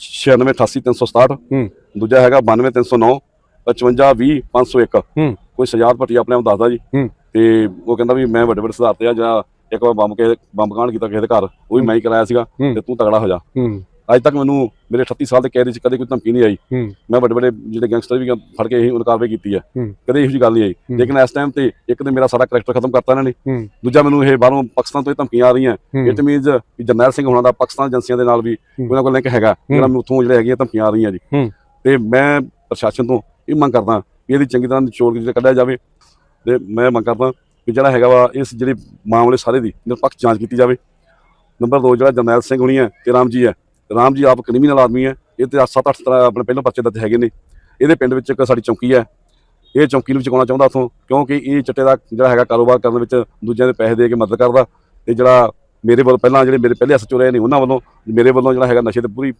9688367 ਹੂੰ। ਦੂਜਾ ਹੈਗਾ 92309 5520 ਹੂੰ। ਕੋਈ ਸਜਾਦ ਭੱਟੀ ਆਪਣੇ ਆਪ ਦੱਸਦਾ ਜੀ। ਹੂੰ। ਤੇ ਉਹ ਕਹਿੰਦਾ ਵੀ ਮੈਂ ਵੱਡੇ ਵੱਡੇ ਸੁਧਾਰ ਤੇ ਆ ਜਾਂ ਇੱਕ ਵਾਰ ਬੰਬ ਕਿਸੇ ਬੰਬ ਕਾਂਡ ਕੀਤਾ ਕਿਸੇ ਦੇ ਘਰ। ਉਹ ਵੀ ਮੈਂ ਹੀ ਕਰਾਇਆ ਸੀਗਾ। ਤੇ ਤੂੰ ਤਗੜਾ ਹੋ ਜਾ। ਹੂੰ। ਅੱਜ ਤੱਕ ਮੈਨੂੰ ਮੇਰੇ 38 ਸਾਲ ਦੇ ਕੈਦ ਵਿੱਚ ਕਦੇ ਕੋਈ ਧਮਕੀ ਨਹੀਂ ਆਈ। ਮੈਂ ਵੱਡੇ ਵੱਡੇ ਜਿਹੜੇ ਗੈਂਗਸਟਰ ਵੀ ਫੜ ਕੇ ਇਹੀ ਉਹਨਾਂ ਕਾਰਵਾਈ ਕੀਤੀ ਹੈ। ਕਦੇ ਇਹੋ ਜਿਹੀ ਗੱਲ ਨਹੀਂ ਆਈ। ਲੇਕਿਨ ਇਸ ਟਾਈਮ ਤੇ ਇੱਕ ਤੇ ਮੇਰਾ ਸਾਰਾ ਕਰੈਕਟਰ ਖਤਮ ਕਰਤਾ ਇਹਨਾਂ ਨੇ। ਦੂਜਾ ਮੈਨੂੰ ਇਹ ਬਾਹਰੋਂ ਪਾਕਿਸਤਾਨ ਤੋਂ ਇਹ ਧਮਕੀਆਂ ਆ ਰਹੀਆਂ। ਇਟ ਮੀਨਸ ਕਿ ਜਰਨੈਲ ਸਿੰਘ ਹੋਣਾ ਦਾ ਪਾਕਿਸਤਾਨ ਏਜੰਸੀਆਂ ਦੇ ਨਾਲ ਵੀ। ਉਹਨਾਂ ਕੋਲ ਲਿੰਕ ਹੈਗਾ। ਜਿਹੜਾ ਮੈਨੂੰ ਉੱਥੋਂ ਜਿਹੜੇ ਹੈਗੀਆਂ ਧਮਕੀਆਂ ਆ ਰਹੀਆਂ ਜੀ। ਤੇ ਮੈਂ ਪ੍ਰਸ਼ਾਸਨ ਤੋਂ ਇਹ ਮੰਗ ਕਰਦਾ ਕਿ ਇਹਦੀ ਚੰਗੀ ਤਰ੍ਹਾਂ ਨਿਚੋੜ ਕੇ ਕੱਢਿਆ ਜਾਵੇ। ਤੇ ਮੈਂ ਮੰਗ ਕਰਦਾ ਕਿ ਜਿਹੜਾ ਹੈਗਾ ਵਾ ਇਸ ਜਿਹੜੇ ਮਾਮਲੇ ਸਾਰੇ ਦੀ ਨਿਰਪੱਖ ਜਾਂਚ ਕੀਤੀ ਜਾਵੇ। ਨੰਬਰ 2 ਜਿਹੜਾ ਜਰਨੈਲ ਸਿੰਘ ਹੋਣੀ ਹੈ ਤੇ ਰਾਮ ਜੀ ਹੈ ਰਾਮ ਜੀ, ਆਪ ਕ੍ਰਿਮੀਨਲ ਆਦਮੀ ਹੈ। ਇਹ ਤੇ 7-8 ਤਰ੍ਹਾਂ ਆਪਣੇ ਪਹਿਲਾਂ ਪਰਚੇ ਦਿੱਤੇ ਹੈਗੇ ਨੇ। ਇਹਦੇ ਪਿੰਡ ਵਿੱਚ ਇੱਕ ਸਾਡੀ ਚੌਂਕੀ ਹੈ। ਇਹ ਚੌਂਕੀ ਨੂੰ ਚੁਕਾਉਣਾ ਚਾਹੁੰਦਾ ਉਥੋਂ, ਕਿਉਂਕਿ ਇਹ ਚਿੱਟੇ ਦਾ ਜਿਹੜਾ ਹੈਗਾ ਕਾਰੋਬਾਰ ਕਰਨ ਵਿੱਚ ਦੂਜਿਆਂ ਦੇ ਪੈਸੇ ਦੇ ਕੇ ਮਦਦ ਕਰਦਾ। ਤੇ ਜਿਹੜਾ ਮੇਰੇ ਵੱਲ, ਪਹਿਲਾਂ ਜਿਹੜੇ ਮੇਰੇ ਪਹਿਲੇ ਐਸਐਚਓ ਰਹੇ ਨੇ, ਉਹਨਾਂ ਵੱਲੋਂ, ਮੇਰੇ ਵੱਲੋਂ ਜਿਹੜਾ ਹੈਗਾ ਨਸ਼ੇ ਤੇ ਪੂਰੀ